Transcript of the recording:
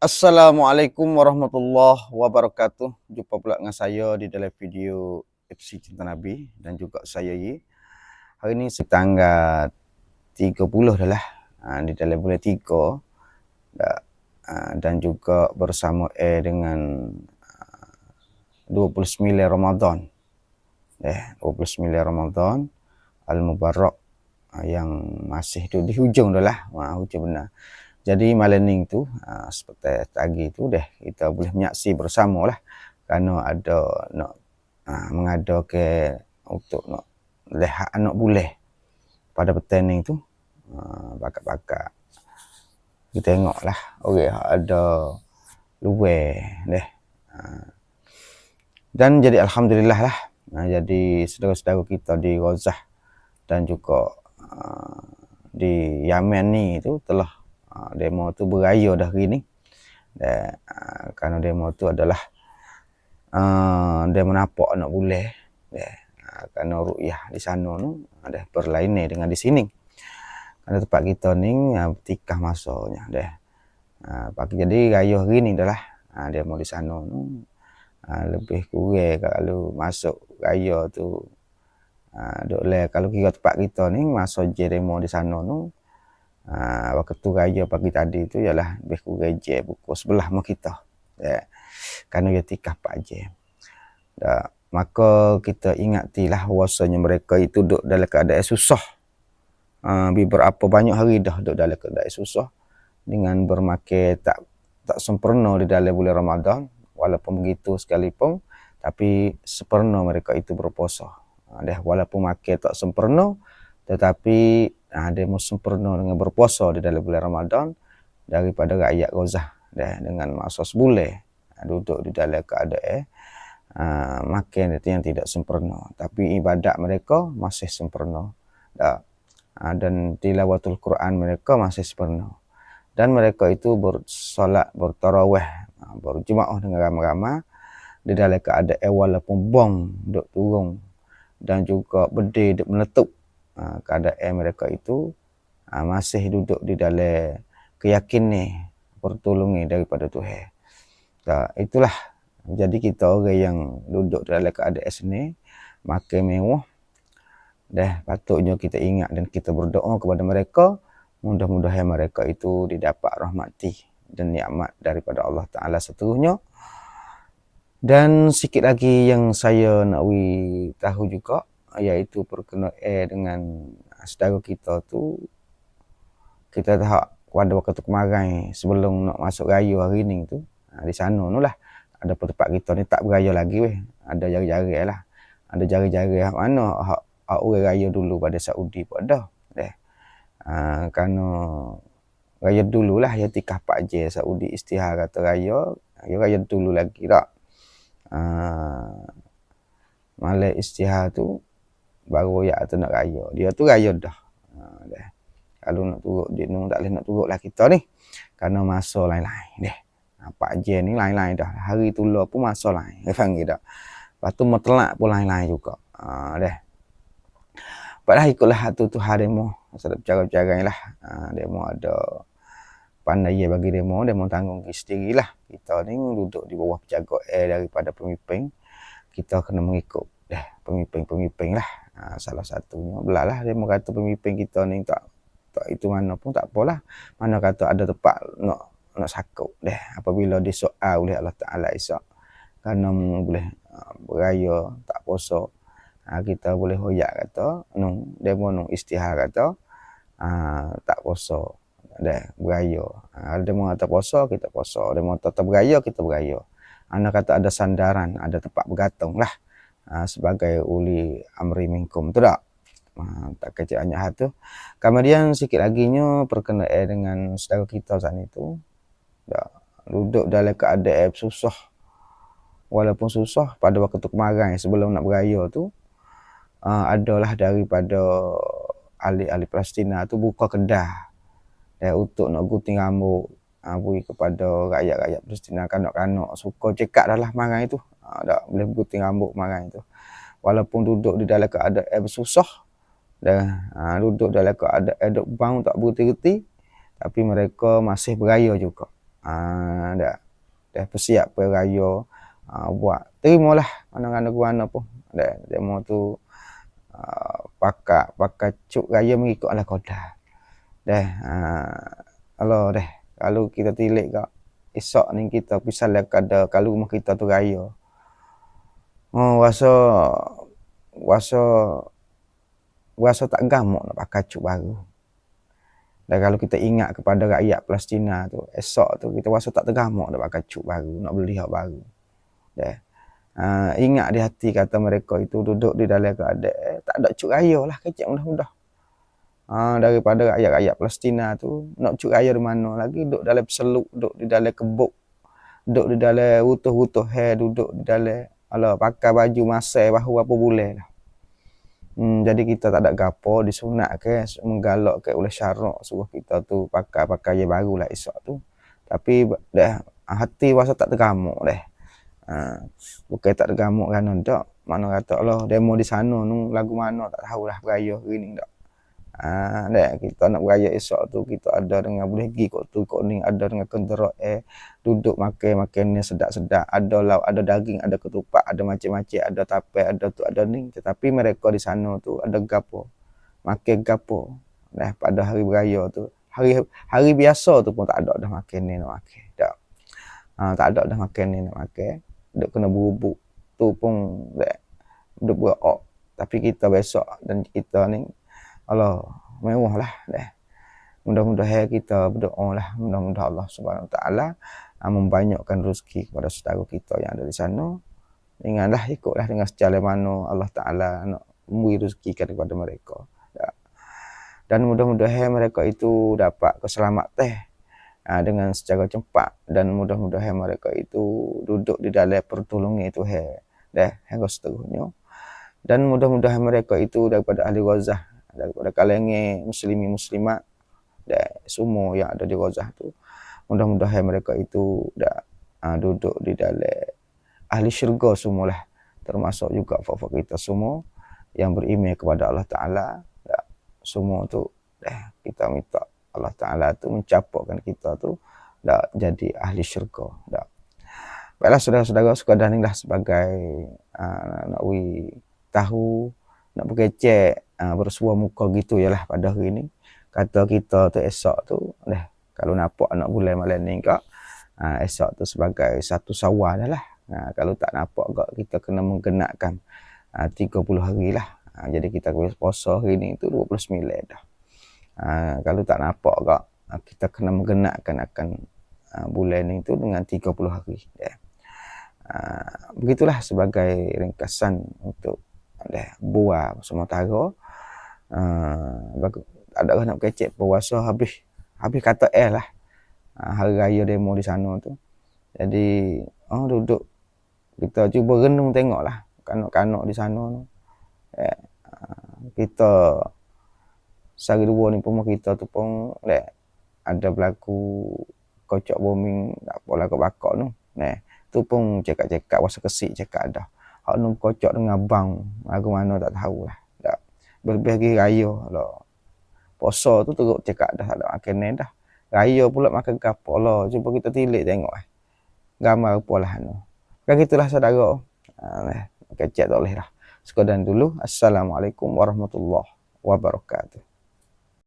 Assalamualaikum warahmatullahi wabarakatuh. Jumpa pula dengan saya di dalam video FC Cinta Nabi dan juga saya Yi. Hari ini setanggal 30 dah lah ha, di dalam bulan 3 ha, dan juga bersama A dengan 29 Ramadan. Eh 29 Ramadan Al-Mubarak ha, yang masih tu di hujung dah lah. Ha, hujung benar. Jadi malam ni tu uh, seperti tadi tu deh kita boleh menyaksi bersama lah. Kerana ada nak uh, mengada ke untuk nak lihat anak boleh pada petang tu uh, bakat-bakat kita tengok lah. Okay, ada luwe deh. Dan jadi Alhamdulillah lah. Uh, jadi saudara-saudara kita di Gozah dan juga di Yamen ni tu telah Ah, demo tu beraya dah hari ni. Dan uh, kerana demo tu adalah uh, demo nampak anak boleh. Uh, kerana ru'yah di sana tu ada berlainan dengan di sini. Kerana tempat kita ni uh, tikah masanya uh, pagi jadi raya hari ni dah lah uh, demo di sana tu lebih kurang kalau masuk raya tu uh, duk kalau kira tempat kita ni masuk je demo di sana tu Ha, waktu raya pagi tadi tu ialah lebih kurang pukul sebelah mak kita. Ya. Kerana dia tikah pak je. Da, maka kita ingatilah wasanya mereka itu duduk dalam keadaan susah. Ha, beberapa banyak hari dah duduk dalam keadaan susah. Dengan bermakai tak tak sempurna di dalam bulan Ramadan. Walaupun begitu sekalipun. Tapi sempurna mereka itu berpuasa. Ha, walaupun makai tak sempurna. Tetapi uh, dia sempurna dengan berpuasa di dalam bulan Ramadan daripada rakyat Gaza dengan masa sebulan uh, duduk di dalam keadaan uh, makan itu yang tidak sempurna. Tapi ibadat mereka masih sempurna. Uh, dan tilawatul Quran mereka masih sempurna. Dan mereka itu bersolat bertarawih uh, berjemaah dengan ramai-ramai di dalam keadaan walaupun bom duduk turun. Dan juga berdiri duduk meletup Ha, keadaan mereka itu ha, masih duduk di dalam keyakinan pertolongan daripada Tuhan. Tak, itulah. Jadi kita orang yang duduk dalam keadaan seni makan mewah. Dah patutnya kita ingat dan kita berdoa kepada mereka mudah-mudahan mereka itu didapat rahmati dan nikmat daripada Allah Taala seterusnya. Dan sikit lagi yang saya nak tahu juga iaitu perkenaan dengan saudara kita tu kita tak pada waktu kemarin sebelum nak masuk raya hari ni tu ha, di sana tu lah. Ada tempat kita ni tak beraya lagi weh. Ada jari-jari lah. Ada jari-jari mana? Hak hak orang raya dulu pada Saudi pun ada. Deh ha, kerana raya dulu lah ya tikah pak je Saudi istihar kata raya ya raya dulu lagi tak ha, Malai istihar tu baru ya tu nak raya. Dia tu raya dah. Ha, dah. Kalau nak turut dia nu tak boleh nak turut lah kita ni. Karena masa lain-lain deh. Apa je ni lain-lain dah. Hari tu lo pun masa lain. Dia panggil dah. Lepas tu metelak pun lain-lain juga. Ha, deh. Padahal ikutlah tu tu hari demo. Sedap cara-cara lah. Ha, demo ada pandai ya bagi demo. Demo tanggung sendiri lah. Kita ni duduk di bawah penjaga air daripada pemimpin. Kita kena mengikut dah pemimpin-pemimpin lah ha, salah satunya. Belah lah dia kata pemimpin kita ni tak tak itu mana pun tak apalah. Mana kata ada tempat nak nak sakut deh. Apabila disoal oleh Allah Taala Isa kerana boleh uh, beraya tak puasa. Ha, kita boleh hoyak kata nung demo nung istihar kata uh, tak puasa. Deh beraya. Ha, ada mau kata puasa kita puasa. Ada mau tetap beraya kita beraya. Anak kata ada sandaran ada tempat bergantung lah uh, sebagai uli amri minkum tu tak? Uh, tak kecil hanya tu. Kemudian sikit lagi nya perkenaan dengan saudara kita saat itu tak duduk dalam keadaan susah. Walaupun susah pada waktu kemarin sebelum nak beraya tu uh, adalah daripada ahli-ahli Palestina tu buka kedah dan untuk nak gunting rambut uh, kepada rakyat-rakyat Palestina kanak-kanak suka cekak dah lah marang itu ha, tak boleh gunting rambut marang itu. Walaupun duduk di dalam keadaan susah dan ha, duduk dalam keadaan duduk bang tak berhenti-henti tapi mereka masih beraya juga. Ha, dah. Persiap per raya uh, buat. Terimalah mana-mana guna pun. Dah demo tu uh, pakak pakak cuk raya mengikut ala koda dah uh, kalau dah. Kalau kita tilik kak esok ni kita pisah lah kada kalau rumah kita tu raya oh wasa wasa wasa tak gamuk nak pakai cuk baru. Dan kalau kita ingat kepada rakyat Palestina tu esok tu kita rasa tak tergamuk nak pakai cuk baru nak beli hak baru. Dah uh, ingat di hati kata mereka itu duduk di dalam keadaan eh, tak ada cuk raya lah kecil mudah-mudah. Ha, daripada rakyat-rakyat Palestina tu nak curi air di mana lagi? Duduk dalam seluk duduk di dalam kebuk duduk di dalam utuh-utuh hair duduk di dalam ala pakai baju masai bahu apa boleh lah. Hmm, jadi kita tak ada gapo disunat ke menggalak ke oleh syarak suruh kita tu pakai pakai yang baru lah esok tu. Tapi dah hati rasa tak tergamuk dah ha, bukan tak tergamuk kan tak mana kata Allah demo di sana nu lagu mana tak tahu lah beraya gini tak. Ah, ha, kita nak beraya esok tu kita ada dengan boleh pergi kok tu kok ni ada dengan kenderaan eh duduk makan makan ni sedap-sedap ada lauk ada daging ada ketupat ada macam-macam ada tape ada tu ada ni. Tetapi mereka di sana tu ada gapo. Makan gapo. Dah pada hari beraya tu hari hari biasa tu pun tak ada dah makan ni nak makan tak. Ha, tak ada dah makan ni nak makan. Duk kena bubuk. Tu pun dah duk berok tapi kita besok dan kita ni Allah mewah lah deh. Mudah-mudahan kita berdoa lah. Mudah-mudahan Allah subhanahu wa ta'ala uh, membanyakkan rezeki kepada saudara kita yang ada di sana. Ingatlah ikutlah dengan sejalan mana Allah ta'ala nak memberi rezeki kepada mereka. Ya. Dan mudah-mudahan mereka itu dapat keselamatan uh, dengan secara cepat. Dan mudah-mudahan mereka itu duduk di dalam pertolongan itu. Dah, yang seterusnya. Dan mudah-mudahan mereka itu daripada ahli wazah daripada kalangan muslimi muslimat dan semua yang ada di Razah tu mudah-mudahan mereka itu dah uh, duduk di dalam ahli syurga semualah. Termasuk juga fak kita semua yang beriman kepada Allah Taala. Dah semua tu dah kita minta Allah Taala tu mencapokkan kita tu dah jadi ahli syurga dah. Baiklah saudara-saudara sekadar inilah sebagai uh, nak wi tahu nak berkecek uh, bersuah muka gitu lah pada hari ni. Kata kita tu esok tu dah kalau nampak anak bulan malam ni kak uh, esok tu sebagai satu sawah dah lah. Uh, kalau tak nampak kak kita kena menggenakkan uh, 30 hari lah. Uh, jadi kita puasa hari ni tu 29 dah. Uh, kalau tak nampak kak uh, kita kena menggenakkan akan uh, bulan ni tu dengan 30 hari yeah. Uh, begitulah sebagai ringkasan untuk dah buah sementara uh, tak ada nak kecek puasa habis habis kata eh lah. Uh, hari raya demo di sana tu. Jadi oh duduk kita cuba renung tengok lah kanak-kanak di sana tu. Eh, uh, kita sehari dua ni pun kita tu pun eh, ada berlaku kocok bombing tak apalah ke bakar tu. Nah tu pun cekak-cekak wasa kesik cekak dah. Hak nun kocok dengan bang aku mana tak tahu berlebih lagi raya lah. Puasa tu teruk cakap dah ada makan dah. Raya pula makan kapal lah. Cuba kita tilik tengok eh. Gambar apa lah tu. Kan gitulah saudara. Ha, kecek tak boleh lah. Sekadar dulu. Assalamualaikum warahmatullahi wabarakatuh.